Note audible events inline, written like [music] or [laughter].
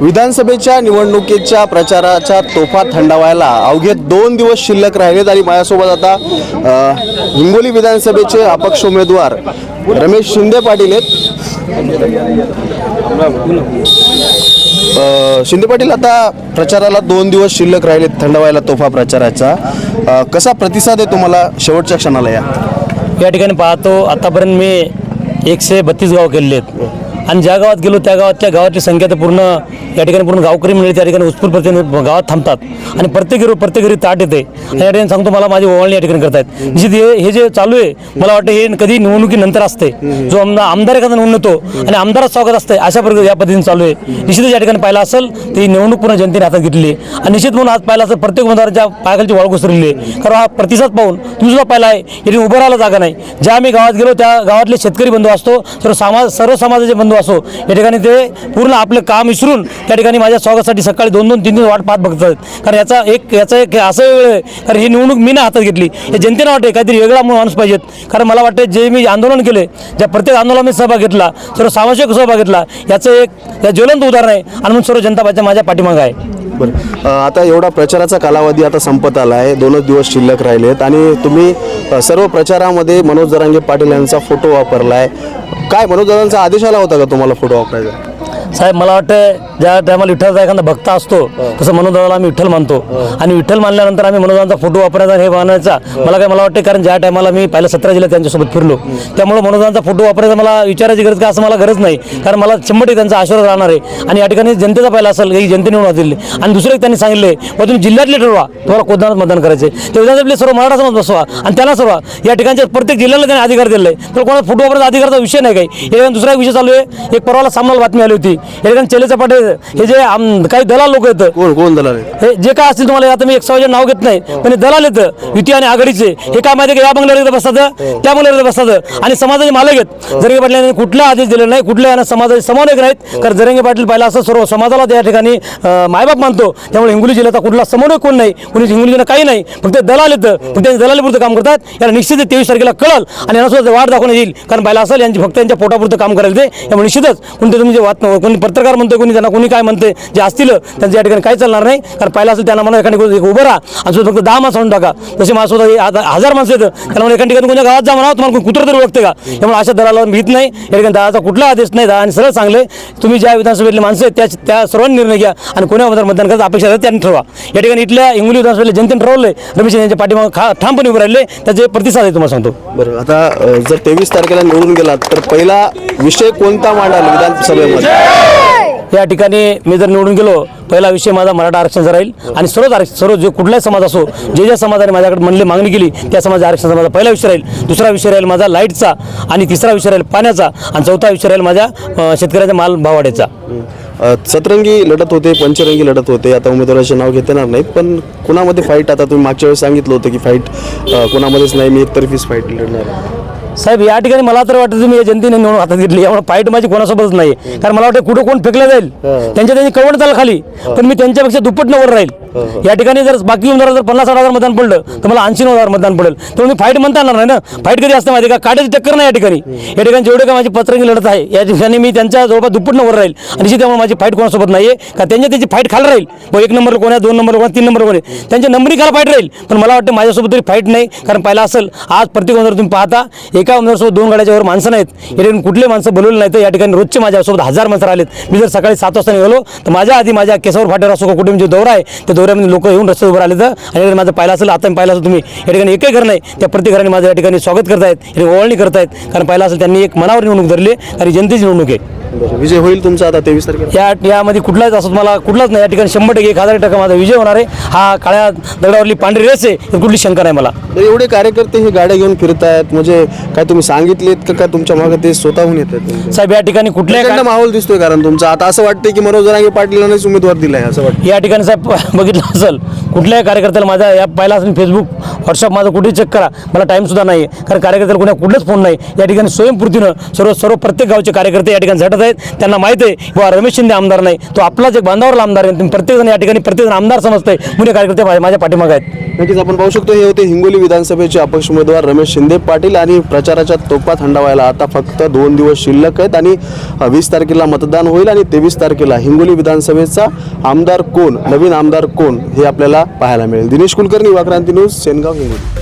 विधानसभेच्या निवडणुकीच्या प्रचाराच्या तोफा थंडावायला अवघे दोन दिवस शिल्लक राहिलेत आणि माझ्यासोबत आता हिंगोली विधानसभेचे अपक्ष उमेदवार रमेश शिंदे पाटील आहेत. शिंदे पाटील आता प्रचाराला दोन दिवस शिल्लक राहिलेत थंडावायला तोफा प्रचाराचा. कसा प्रतिसाद आहे तुम्हाला शेवटच्या क्षणाला या? या ठिकाणी पाहतो आतापर्यंत मी एकशे बत्तीस गाव केलेले आहेत. आणि ज्या गावात गेलो त्या गावातल्या गावाची संख्या तर पूर्ण या ठिकाणी पूर्ण गावकरी मिळते त्या ठिकाणी उत्स्फूर्तपणे गावात थांबतात. आणि प्रत्येक घरी प्रत्येक घरी ताट येते. आणि या ठिकाणी सांगतो मला माझी ओवाळणी या ठिकाणी करतायत. निश्चित हे हे जे चालू आहे मला वाटतं हे कधी निवडणुकीनंतर असते. जो आमदार आमदार एखादा निवडून येतो आणि आमदारात स्वागत असते अशा प्रकारे या पद्धतीने चालू आहे. निश्चितच या ठिकाणी पाहिलं असेल ती निवडणूक पूर्ण जनतेने हातात घेतली आणि निश्चित म्हणून आज पाहिलं असेल प्रत्येक उमेदवाराच्या पायाखालची वाळ घसरलेली आहे. कारण हा प्रतिसाद पाहून तुम्ही सुद्धा पाहिला आहे याने उभं राहायला जागा नाही. ज्या आम्ही गावात गेलो त्या गावातले शेतकरी बंधू असतो सर्व समाज सर्व समाजाचे बंधू असो या ठिकाणी ते पूर्ण आपलं काम विसरून त्या ठिकाणी माझ्या स्वागतासाठी सकाळी दोन दोन तीन तीन वाट पाहत बघतात. कारण याचा एक याचा एक असं वेळ आहे कारण ही निवडणूक मी ना हातात घेतली. हे जनतेनं वाटते काहीतरी वेगळा माणूस पाहिजेत. कारण मला वाटतं जे मी आंदोलन केले ज्या प्रत्येक आंदोलनात सहभाग घेतला सर्व सामाजिक सहभाग घेतला याचं एक या ज्वलंत उदाहरण आहे. आणि म्हणून सर्व जनता माझ्या माझ्या पाठीमागं आहे. बरं आता एवढा प्रचाराचा कालावधी आता संपत आला आहे दोनच दिवस शिल्लक राहिलेत आणि तुम्ही सर्व प्रचारामध्ये मनोज दरांगे पाटील यांचा फोटो वापरला आहे काय मनोज दादांचा आदेश आला होता का तुम्हाला फोटो वापरायचा? साहेब मला वाटतं ज्या टायमाला विठ्ठलचा एखादा भक्त असतो तसं मनोदाला आम्ही विठ्ठल मानतो. आणि विठ्ठल मानल्यानंतर आम्ही मनोदांचा फोटो वापरायचा हे मानायचा मला काय मला वाटतं कारण ज्या टायमाला मी पहिल्या सतरा जिल्ह्यात त्यांच्यासोबत फिरलो त्यामुळे मनोदांचा फोटो वापरायचा मला विचारायची गरज का असं मला गरज नाही. कारण मला शंभर त्यांचा आशीर्वाद राहणार आहे. आणि या ठिकाणी जनतेचा पहिला असेल की जनतेने निवडून दिले आणि दुसरं एक त्यांनी सांगितले मग तुम्ही जिल्ह्यातले ठरवा तुम्हाला कोणत्या मतदान करायचे ते विधानसभेतले सर्व मराठा समाज बसवा आणि त्यांना सर्व या ठिकाणच्या प्रत्येक जिल्ह्याला त्यांनी अधिकार दिले तर कोणाला फोटो वापरायचा अधिकारचा विषय नाही काही. दुसरा विषय चालू आहे. एक परवाला सामनाला बातमी आली होती. या ठिकाणी चेले चपाटे हे जे आम- काही दलाल लोक आहेत. कोण कोण दलाल? हे जे काय असतील तुम्हाला आता मी एक सवाजे नाव घेत नाही पण हे दलाल येतं युती आणि आघाडीचे. हे काय माहिती आहे का? या बंगल्यावर येतं बसतात त्या बंगल्यावर येतं बसतात. आणि समाजाचे मालक आहेत. जरंगे पाटलांनी कुठला आदेश दिला नाही कुठल्या यानं समाजाचे समन्वयक नाहीत. कारण जरंगे पाटील पाहिला असं सर्व समाजाला त्या ठिकाणी अं, मायबाप मानतो. त्यामुळे हिंगोली जिल्ह्याचा कुठला समन्वयक कोण नाही कोणी हिंगोली जिल्हा काही नाही. फक्त दलाल येतं पण त्यांच्या दलालीपुरतं काम करतात. याला निश्चित तेवीस तारखेला कळल आणि यांना सुद्धा वाढ दाखवण्यात येईल. कारण पाहिला असेल यांची फक्त यांच्या पोटापुरतं काम करायला ते. त्यामुळे निश्चितच कोणते तुम्ही जे वाट कोणी पत्रकार म्हणतोय कोणी त्यांना कोणी काय म्हणते जे असतील त्यांचं या ठिकाणी काही चालणार नाही. कारण पाहिलं असेल त्यांना म्हणा एका ठिकाणी एक उभं राहा. आणि फक्त दहा माणसं आणून टाका. जसे माणसं स्वतः हजार माणसं येतं त्यांना एखाद्या एका ठिकाणी कोणत्या गावात जा म्हणा तुम्हाला कोणी कुत्र तरी ओळखते का? त्यामुळे अशा दराला भीत नाही. या ठिकाणी दहाचा कुठला आदेश नाही दहा आणि सरळ सांगले तुम्ही ज्या विधानसभेतले माणसं आहेत त्या त्या सर्वांनी निर्णय घ्या आणि कोण्या मतदार मतदान करायचं अपेक्षा आहे त्यांनी ठरवा. या ठिकाणी इथल्या हिंगोली विधानसभेला जनतेने ठरवले रमेश यांच्या पाठीमागे खा ठामपणे उभे राहिले त्याचे प्रतिसाद आहे तुम्हाला सांगतो. बरं आता जर तेवीस तारखेला निवडून गेलात तर पहिला विषय कोणता मांडाल विधानसभेमध्ये? या ठिकाणी मी जर निवडून गेलो पहिला विषय माझा मराठा आरक्षणाचा राहील आणि सर्वच आरक्षण सर्व जे कुठलाही समाज असो जे ज्या समाजाने माझ्याकडे म्हणले मागणी केली त्या समाज आरक्षणाचा माझा पहिला विषय राहील दुसरा विषय राहील माझा लाईटचा आणि तिसरा विषय राहील पाण्याचा आणि चौथा विषय राहील माझ्या शेतकऱ्याच्या माल भावाड्याचा सतरंगी लढत होते पंचरंगी लढत होते आता उमेदवाराचे नाव घेता येणार नाहीत पण कुणामध्ये फाईट आता तुम्ही मागच्या वेळेस सांगितलं होतं की फाईट कुणामध्येच नाही मी एकतर्फीच फाईट लढणार आहे. साहेब या ठिकाणी मला तर वाटतं तुम्ही या जनतेने निवडून हातात घेतली. यामुळे फाईट माझी कोणासोबतच नाही. कारण मला वाटतं कुठं कोण फेकलं जाईल त्यांच्या त्यांनी कवड झालं खाली पण मी त्यांच्यापेक्षा दुप्पट नवर राहील. या ठिकाणी जर बाकी उमेदवार जर पन्नास साठ हजार मतदान पडलं तर मला ऐंशी हजार मतदान पडेल. तर मी फाईट म्हणता येणार नाही ना? फाईट कधी असते माहिती का? काड्याची टक्कर नाही या ठिकाणी. या ठिकाणी जेवढे का माझी पत्रंगी लढत आहे या ठिकाणी मी त्यांच्या जवळपास दुप्पट नवर राहील. आणि त्यामुळे माझी फाईट कोणासोबत नाही आहे का त्यांच्या त्याची फाईट खाली राहील. व एक नंबर कोण आहे दोन नंबर कोण तीन नंबर कोण आहे. त्यांच्या नंबरी खाला फाईट राहील. पण मला वाटतं माझ्यासोबत तरी फाईट नाही. कारण पहिला असेल आज प्रत्येक उमेदवार तुम्ही पाहता. एका सोबत दोन गाड्याच्या वर माणसं नाहीत. या ठिकाणी कुठले माणसं बोलवले नाही तर या ठिकाणी रोजचे माझ्यासोबत हजार माणसं राहिलेत. मी जर सकाळी सात वाजता निघालो तर माझ्या आधी माझ्या केसावर फाट्यावर असो कुठे म्हणजे दौरा आहे. त्या दौऱ्यामध्ये लोक येऊन रस्त्यावर उभं राहिले तर आणि माझं पाहिलं असेल आता पाहिलं असेल तुम्ही. या ठिकाणी एकही घर नाही. त्या प्रत्येक घराने माझं या ठिकाणी स्वागत करतायत. या ओवाळणी करतायत. कारण पाहिलं असेल त्यांनी एक मनावर निवडणूक धरली आणि जनतेची निवडणूक आहे. बरं विजय होईल तुमचा आता तेवीस तारखेला? या यामध्ये कुठलाच असं मला कुठलाच नाही. या ठिकाणी शंभर टक्के एक हजार टक्का माझा विजय होणार आहे. हा काळ्या दगडावरली पांढरी रेस आहे यात कुठली शंका नाही मला. तर एवढे कार्यकर्ते हे गाड्या घेऊन फिरतायत म्हणजे काय तुम्ही सांगितलेत का? काय तुमच्या मागे ते स्वतःहून येत आहेत साहेब या ठिकाणी कुठल्याही प्रचंड माहोल दिसतोय कारण तुमचा. आता असं वाटतंय की मनोज जरांगे पाटलांनाच उमेदवार दिलाय असं वाटतं या ठिकाणी साहेब [laughs] बघितलं असेल कुठल्याही कार्यकर्त्याला माझा या पाहिला असेल फेसबुक व्हॉट्सअप माझं कुठे चेक करा. मला टाईमसुद्धा नाही कारण कार्यकर्त्याला कुणा कुठलाच फोन नाही. या ठिकाणी स्वयंपूर्तीनं सर्व सर्व प्रत्येक गावचे कार्यकर्ते या ठिकाणी झटत आहेत. त्यांना माहीत आहे बाबा रमेश शिंदे आमदार नाही. तो आपलाच एक बांधावरला आमदार आहे. प्रत्येकजण या ठिकाणी प्रत्येकजण आमदार समजतंय. मुले कार्यकर्ते माझ्या- माझ्या पाठीमागे आहेत. नक्कीच आपण पाहू शकतो हे होते हिंगोली विधानसभेचे अपक्ष उमेदवार रमेश शिंदे पाटील आणि प्रचाराच्या तोफा थंडावायला आता फक्त दोन दिवस शिल्लक आहेत आणि वीस तारखेला मतदान होईल आणि तेवीस तारखेला हिंगोली विधानसभेचा आमदार कोण नवीन आमदार कोण हे आपल्याला पाहायला मिळेल. दिनेश कुलकर्णी युवाक्रांती न्यूज सेनगाव हिंगोली